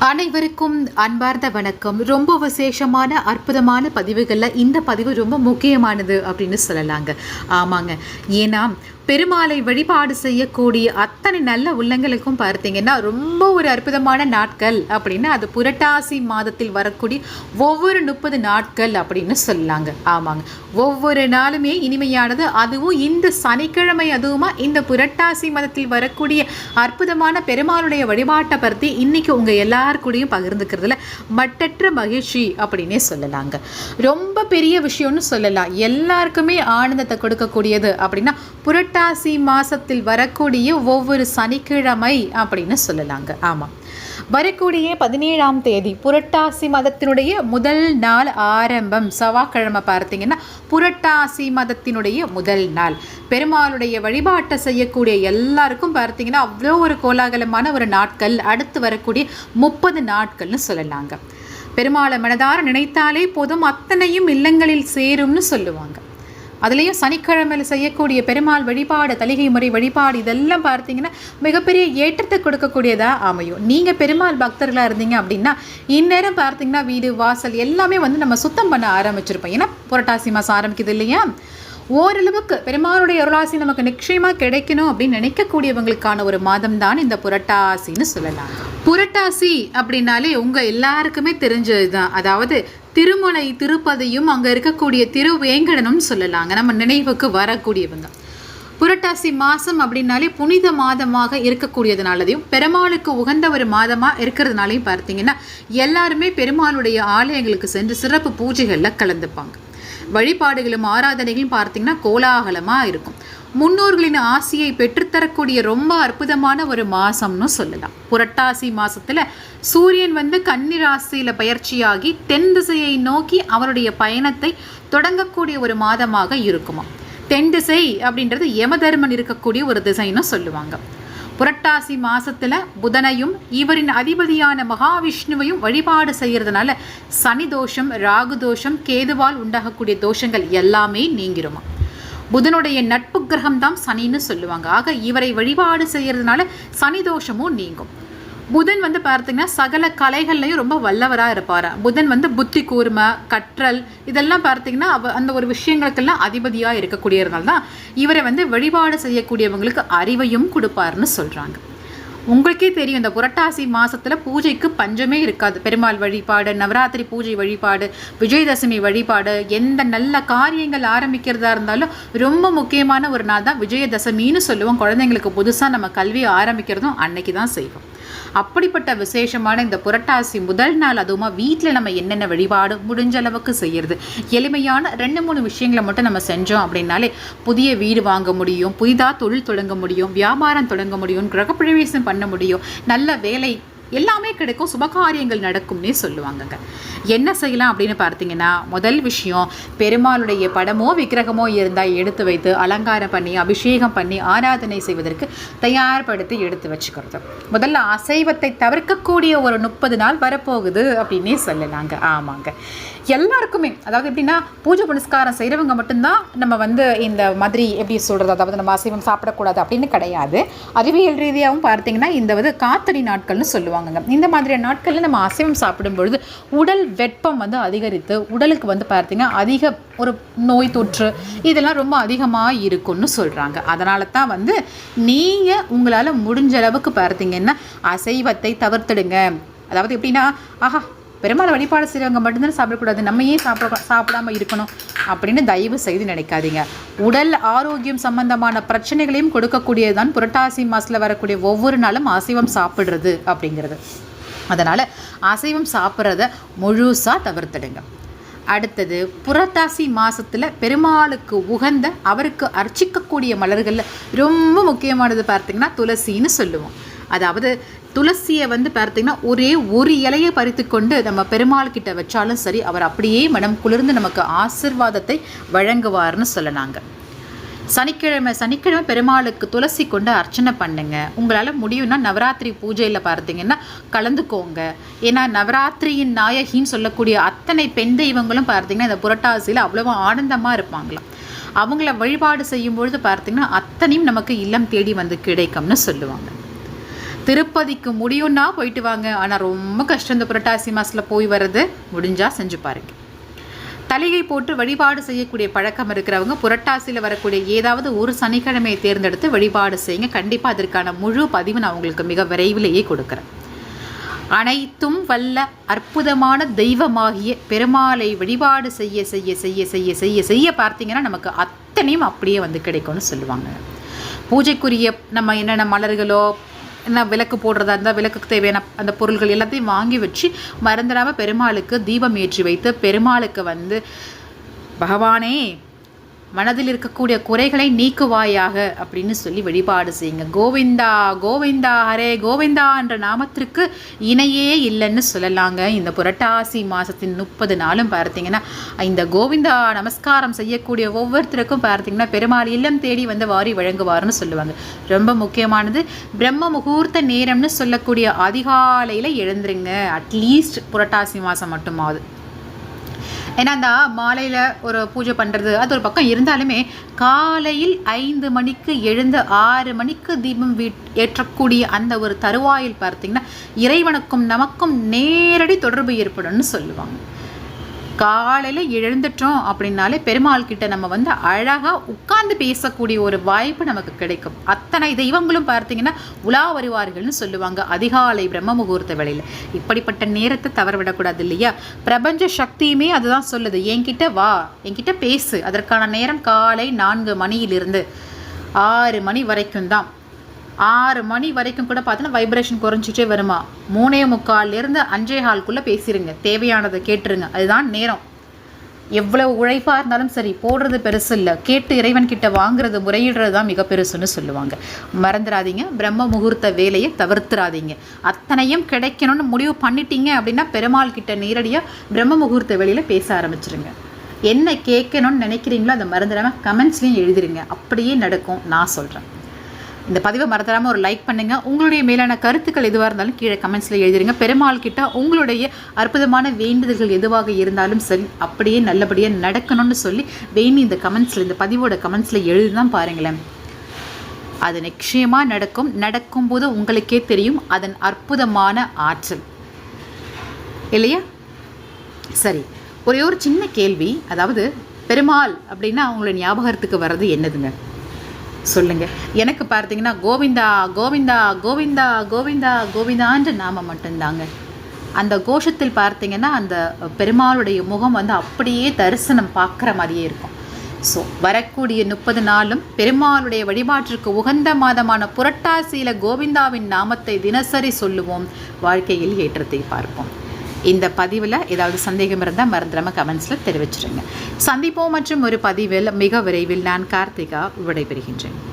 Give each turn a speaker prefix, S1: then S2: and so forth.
S1: அனைவருக்கும் அன்பார்ந்த வணக்கம். ரொம்ப விசேஷமான அற்புதமான பதிவுகளில் இந்த பதிவு ரொம்ப முக்கியமானது அப்படின்னு சொல்லலாங்க. ஆமாங்க. ஏன்னா பெருமாளை வழிபாடு செய்யக்கூடிய அத்தனை நல்ல உள்ளங்களுக்கும் பார்த்தீங்கன்னா ரொம்ப ஒரு அற்புதமான நாட்கள் அப்படின்னு அது புரட்டாசி மாதத்தில் வரக்கூடிய ஒவ்வொரு முப்பது நாட்கள் அப்படின்னு சொல்லாங்க. ஆமாங்க. ஒவ்வொரு நாளுமே இனிமையானது. அதுவும் இந்த சனிக்கிழமை அதுவுமா இந்த புரட்டாசி மாதத்தில் வரக்கூடிய அற்புதமான பெருமாளுடைய வழிபாட்டை பற்றி இன்னைக்கு உங்க எல்லார் கூடயும் பகிர்ந்துக்கிறதுல மட்டற்ற மகிழ்ச்சி அப்படின்னே சொல்லலாங்க. ரொம்ப பெரிய விஷயம்னு சொல்லலாம். எல்லாருக்குமே ஆனந்தத்தை கொடுக்கக்கூடியது அப்படின்னா புரட்டா புரட்டாசி மாதத்தில் வரக்கூடிய ஒவ்வொரு சனிக்கிழமை அப்படின்னு சொல்லலாங்க. ஆமாம் வரக்கூடிய பதினேழாம் தேதி புரட்டாசி மதத்தினுடைய முதல் நாள் ஆரம்பம். செவ்வாய்க்கிழமை பார்த்தீங்கன்னா புரட்டாசி மதத்தினுடைய முதல் நாள். பெருமாளுடைய வழிபாட்டை செய்யக்கூடிய எல்லாருக்கும் பார்த்தீங்கன்னா அவ்வளோ ஒரு கோலாகலமான ஒரு நாட்கள். அடுத்து வரக்கூடிய முப்பது நாட்கள்னு சொல்லலாங்க. பெருமாளை மனதார நினைத்தாலே போதும் அத்தனையும் இல்லங்களில் சேரும்னு சொல்லுவாங்க. அதுலேயும் சனிக்கிழமையில் செய்யக்கூடிய பெருமாள் வழிபாடு தலிகை முறை வழிபாடு இதெல்லாம் பார்த்தீங்கன்னா மிகப்பெரிய ஏற்றத்தை கொடுக்கக்கூடியதாக அமையும். நீங்கள் பெருமாள் பக்தர்களாக இருந்தீங்க அப்படின்னா இந்நேரம் பார்த்தீங்கன்னா வீடு வாசல் எல்லாமே வந்து நம்ம சுத்தம் பண்ண ஆரம்பிச்சிருப்போம். ஏன்னா புரட்டாசி மாதம் ஆரம்பிக்குது இல்லையா? ஓரளவுக்கு பெருமாளுடைய அருளாசி நமக்கு நிச்சயமாக கிடைக்கணும் அப்படின்னு நினைக்கக்கூடியவங்களுக்கான ஒரு மாதம் தான் இந்த புரட்டாசின்னு சொல்லலாம். புரட்டாசி அப்படின்னாலே உங்கள் எல்லாருக்குமே தெரிஞ்சது தான் அதாவது திருமலை திருப்பதியும் அங்கே இருக்கக்கூடிய திருவேங்கடனும் சொல்லலாங்க நம்ம நினைவுக்கு வரக்கூடியவங்க. புரட்டாசி மாதம் அப்படின்னாலே புனித மாதமாக இருக்கக்கூடியதுனாலதையும் பெருமாளுக்கு உகந்த ஒரு மாதமாக இருக்கிறதுனாலையும் பார்த்தீங்கன்னா எல்லாருமே பெருமாளுடைய ஆலயங்களுக்கு சென்று சிறப்பு பூஜைகளில் கலந்துப்பாங்க. வழிபாடுகளும் ஆராதனைகளும் பார்த்தீங்கன்னா கோலாகலமாக இருக்கும். முன்னோர்களின் ஆசையை பெற்றுத்தரக்கூடிய ரொம்ப அற்புதமான ஒரு மாசம்னு சொல்லலாம். புரட்டாசி மாதத்தில் சூரியன் வந்து கன்னி பயிற்சியாகி தென் திசையை நோக்கி அவருடைய பயணத்தை தொடங்கக்கூடிய ஒரு மாதமாக இருக்குமா தென் திசை அப்படின்றது யமதர்மன் இருக்கக்கூடிய ஒரு திசைன்னு சொல்லுவாங்க. புரட்டாசி மாசத்துல புதனையும் இவரின் அதிபதியான மகாவிஷ்ணுவையும் வழிபாடு செய்யறதுனால சனி தோஷம் ராகு தோஷம் கேதுவால் உண்டாகக்கூடிய தோஷங்கள் எல்லாமே நீங்கிருமா? புதனுடைய நட்பு கிரகம் தான் சனின்னு சொல்லுவாங்க. ஆக இவரை வழிபாடு செய்யறதுனால சனி தோஷமும் நீங்கும். புதன் வந்து பார்த்தீங்கன்னா சகல கலைகள்லையும் ரொம்ப வல்லவராக இருப்பார்? புதன் வந்து புத்தி கூர்மை கற்றல் இதெல்லாம் பார்த்தீங்கன்னா அவ அந்த ஒரு விஷயங்களுக்கெல்லாம் அதிபதியாக இருக்கக்கூடியதுனால தான். இவரை வந்து வழிபாடு செய்யக்கூடியவங்களுக்கு அறிவையும் கொடுப்பாருன்னு சொல்கிறாங்க உங்களுக்கே தெரியும் இந்த புரட்டாசி மாதத்தில் பூஜைக்கு பஞ்சமே இருக்காது. பெருமாள் வழிபாடு நவராத்திரி பூஜை வழிபாடு விஜயதசமி வழிபாடு எந்த நல்ல காரியங்கள் ஆரம்பிக்கிறதா இருந்தாலும் ரொம்ப முக்கியமான ஒரு நாள் தான் விஜயதசமின்னு சொல்லுவோம். குழந்தைங்களுக்கு புதுசாக நம்ம கல்வியை ஆரம்பிக்கிறதும் அன்னைக்கு தான் செய்வோம். அப்படிப்பட்ட விசேஷமான இந்த புரட்டாசி முதல் நாள் அதுவுமா வீட்டில் நம்ம என்னென்ன வழிபாடு முடிஞ்ச அளவுக்கு செய்யறது. எளிமையான ரெண்டு மூணு விஷயங்களை மட்டும் நம்ம செஞ்சோம் அப்படின்னாலே புதிய வீடு வாங்க முடியும் புதிதாக தொழில் தொடங்க முடியும் வியாபாரம் தொடங்க முடியும் கிரகப்பிரவேசம் பண்ண முடியும் நல்ல வேலை எல்லாமே கிடைக்கும் சுபகாரியங்கள் நடக்கும்னே சொல்லுவாங்கங்க. என்ன செய்யலாம் அப்படின்னு பார்த்தீங்கன்னா முதல் விஷயம் பெருமாளுடைய படமோ விக்கிரகமோ இருந்தால் எடுத்து வைத்து அலங்காரம் பண்ணி அபிஷேகம் பண்ணி ஆராதனை செய்வதற்கு தயார்படுத்தி எடுத்து வச்சுக்கிறது. முதல்ல அசைவத்தை தவிர்க்கக்கூடிய ஒரு முப்பது நாள் வரப்போகுது அப்படின்னே சொல்லலாங்க. ஆமாங்க. எல்லாருக்குமே அதாவது எப்படின்னா பூஜை புனஸ்காரம் செய்கிறவங்க மட்டும்தான் நம்ம வந்து இந்த மாதிரி எப்படி சொல்கிறது அதாவது நம்ம அசைவம் சாப்பிடக்கூடாது அப்படின்னு கிடையாது. அறிவியல் ரீதியாகவும் பார்த்தீங்கன்னா இந்த வந்து காத்தடி நாட்கள்னு சொல்லுவாங்கங்க. இந்த மாதிரியான நாட்களில் நம்ம அசைவம் சாப்பிடும் பொழுது உடல் வெப்பம் வந்து அதிகரித்து உடலுக்கு வந்து பார்த்தீங்கன்னா அதிக ஒரு நோய் தொற்று இதெல்லாம் ரொம்ப அதிகமாக இருக்கும்னு சொல்கிறாங்க அதனால தான் வந்து நீங்கள் உங்களால் முடிஞ்ச அளவுக்கு பார்த்தீங்கன்னா அசைவத்தை தவிர்த்துடுங்க. அதாவது எப்படின்னா ஆஹா பெருமாள் வழிபாடு செய்கிறவங்க மட்டும்தான் சாப்பிடக்கூடாது. நம்ம ஏன் சாப்பிட சாப்பிடாம இருக்கணும் அப்படின்னு தயவு செய்து நினைக்காதீங்க. உடல் ஆரோக்கியம் சம்பந்தமான பிரச்சனைகளையும் கொடுக்கக்கூடியதுதான் புரட்டாசி மாதத்தில் வரக்கூடிய ஒவ்வொரு நாளும் அசைவம் சாப்பிட்றது அப்படிங்கிறது. அதனால் அசைவம் சாப்பிட்றத முழுசாக தவிர்த்துடுங்க. அடுத்தது புரட்டாசி மாதத்தில் பெருமாளுக்கு உகந்த அவருக்கு அர்ச்சிக்கக்கூடிய மலர்களில் ரொம்ப முக்கியமானது பார்த்தீங்கன்னா துளசின்னு சொல்லுவோம். அதாவது துளசியை வந்து பார்த்தீங்கன்னா ஒரே ஒரு இலையை பறித்து கொண்டு நம்ம பெருமாள் கிட்ட வச்சாலும் சரி அவர் அப்படியே மனம் குளிர்ந்து நமக்கு ஆசிர்வாதத்தை வழங்குவார்னு சொல்லலாங்க. சனிக்கிழமை சனிக்கிழமை பெருமாளுக்கு துளசி கொண்டு அர்ச்சனை பண்ணுங்க. உங்களால் முடியும்னா நவராத்திரி பூஜையில் பார்த்தீங்கன்னா கலந்துக்கோங்க. ஏன்னா நவராத்திரியின் நாயகின்னு சொல்லக்கூடிய அத்தனை பெண் தெய்வங்களும் பார்த்தீங்கன்னா இந்த புரட்டாசியில் அவ்வளோ ஆனந்தமாக இருப்பாங்களாம். அவங்கள வழிபாடு செய்யும் பொழுது பார்த்தீங்கன்னா அத்தனையும் நமக்கு இல்லம் தேடி வந்து கிடைக்கும்னு சொல்லுவாங்க. திருப்பதிக்கு முடியும்னா போயிட்டு வாங்க. ஆனால் ரொம்ப கஷ்டம் இந்த புரட்டாசி மாதத்தில் போய் வர்றது. முடிஞ்சால் செஞ்சு பாருங்க. தலிகை போட்டு வழிபாடு செய்யக்கூடிய பழக்கம் இருக்கிறவங்க புரட்டாசியில் வரக்கூடிய ஏதாவது ஒரு சனிக்கிழமையை தேர்ந்தெடுத்து வழிபாடு செய்யுங்க. கண்டிப்பாக அதற்கான முழு பதிவு நான் உங்களுக்கு மிக விரைவிலேயே கொடுக்குறேன். அனைத்தும் வல்ல அற்புதமான தெய்வமாகிய பெருமாளை வழிபாடு செய்ய செய்ய செய்ய செய்ய செய்ய செய்ய பார்த்தீங்கன்னா நமக்கு அத்தனையும் அப்படியே வந்து கிடைக்கும்னு சொல்லுவாங்க. பூஜைக்குரிய நம்ம என்னென்ன மலர்களோ என்ன விளக்கு போடுறதா இருந்தால் விளக்குக்கு தேவையான அந்த பொருள்கள் எல்லாத்தையும் வாங்கி வச்சு மறந்துடாமல் பெருமாளுக்கு தீபம் ஏற்றி வைத்து பெருமாளுக்கு வந்து பகவானே மனதில் இருக்கக்கூடிய குறைகளை நீக்குவாயாக அப்படின்னு சொல்லி வழிபாடு செய்யுங்க. கோவிந்தா கோவிந்தா ஹரே கோவிந்தா என்ற நாமத்திற்கு இணையே இல்லைன்னு சொல்லலாங்க. இந்த புரட்டாசி மாதத்தின் முப்பது நாளும் பார்த்தீங்கன்னா இந்த கோவிந்தா நமஸ்காரம் செய்யக்கூடிய ஒவ்வொருத்தருக்கும் பார்த்தீங்கன்னா பெருமாள் இல்லம் தேடி வந்து வாரி வழங்குவார்னு சொல்லுவாங்க. ரொம்ப முக்கியமானது பிரம்ம முகூர்த்த நேரம்னு சொல்லக்கூடிய அதிகாலையில் எழுந்துருங்க. அட்லீஸ்ட் புரட்டாசி மாதம் மட்டுமாவது. ஏன்னா அந்த மாலையில் ஒரு பூஜை பண்ணுறது அது ஒரு பக்கம் இருந்தாலுமே காலையில் ஐந்து மணிக்கு எழுந்து ஆறு மணிக்கு தீபம் வீட் ஏற்றக்கூடிய அந்த ஒரு தருவாயில் பார்த்திங்கன்னா இறைவனுக்கும் நமக்கும் நேரடி தொடர்பு ஏற்படும்னு சொல்லுவாங்க. காலையில் எழுந்துட்டோம் அப்படின்னாலே பெருமாள் கிட்ட நம்ம வந்து அழகாக உட்கார்ந்து பேசக்கூடிய ஒரு வாய்ப்பு நமக்கு கிடைக்கும். அத்தனை தெய்வங்களும் பார்த்தீங்கன்னா உலா வருவார்கள்னு சொல்லுவாங்க அதிகாலை பிரம்ம முகூர்த்த வேலையில் இப்படிப்பட்ட நேரத்தை தவற விடக்கூடாது இல்லையா? பிரபஞ்ச சக்தியுமே அதுதான் சொல்லுது. என்கிட்ட வா என்கிட்ட பேசு. அதற்கான நேரம் காலை நான்கு மணியிலிருந்து ஆறு மணி வரைக்கும் தான். ஆறு மணி வரைக்கும் கூட பார்த்தீங்கன்னா வைப்ரேஷன் குறைஞ்சிட்டே வருமா? மூணே முக்கால்லேருந்து அஞ்சே ஹால்குள்ளே பேசிடுங்க தேவையானதை கேட்டுருங்க. அதுதான் நேரம். எவ்வளவு உழைப்பாக இருந்தாலும் சரி போடுறது பெருசு இல்லை. கேட்டு இறைவன் கிட்ட வாங்குறது முறையிடுறது தான் மிக பெருசுன்னு சொல்லுவாங்க. மறந்துடாதீங்க. பிரம்ம முகூர்த்த வேலையை தவிர்த்துறாதீங்க அத்தனையும் கிடைக்கணும்னு முடிவு பண்ணிட்டீங்க அப்படின்னா பெருமாள் கிட்ட நேரடியாக பிரம்ம முகூர்த்த வேலையில் பேச ஆரம்பிச்சிருங்க. என்ன கேட்கணும்னு நினைக்கிறீங்களோ அதை மறந்துடாமல் கமெண்ட்ஸ்லேயும் எழுதிருங்க. அப்படியே நடக்கும். நான் சொல்கிறேன் இந்த பதிவை மறந்துடாமல் ஒரு லைக் பண்ணுங்கள் உங்களுடைய மேலான கருத்துக்கள் எதுவாக இருந்தாலும் கீழே கமெண்ட்ஸில் எழுதிருங்க. பெருமாள் கிட்ட உங்களுடைய அற்புதமான வேண்டுதல்கள் எதுவாக இருந்தாலும் சரி அப்படியே நல்லபடியாக நடக்கணும்னு சொல்லி வேண்டி இந்த கமெண்ட்ஸில் இந்த பதிவோட கமெண்ட்ஸில் எழுதி தான் பாருங்களேன். அது நிச்சயமாக நடக்கும். நடக்கும்போது உங்களுக்கே தெரியும் அதன் அற்புதமான ஆற்றல். இல்லையா? சரி ஒரே ஒரு சின்ன கேள்வி. அதாவது பெருமாள் அப்படின்னா அவங்களோட ஞாபகத்துக்கு வர்றது என்னதுங்க? சொல்லுங்க. எனக்கு பார்த்தீங்கன்னா கோவிந்தா கோவிந்தா கோவிந்தா கோவிந்தா கோவிந்தான்ற நாம மட்டும்தாங்க. அந்த கோஷத்தில் பார்த்தீங்கன்னா அந்த பெருமாளுடைய முகம் வந்து அப்படியே தரிசனம் பார்க்குற மாதிரியே இருக்கும். ஸோ வரக்கூடிய முப்பது நாளும் பெருமாளுடைய வழிபாட்டிற்கு உகந்த மாதமான புரட்டாசியில் கோவிந்தாவின் நாமத்தை தினசரி சொல்லுவோம். வாழ்க்கையில் ஏற்றத்தை பார்ப்போம். இந்த பதிவில் ஏதாவது சந்தேகம் இருந்தால் மறந்துடாமல் கமெண்ட்ஸில் தெரிவிச்சிருங்க. சந்திப்போம் மற்றும் ஒரு பதிவில் மிக விரைவில் நான் கார்த்திகா விடைபெறுகின்றேன்.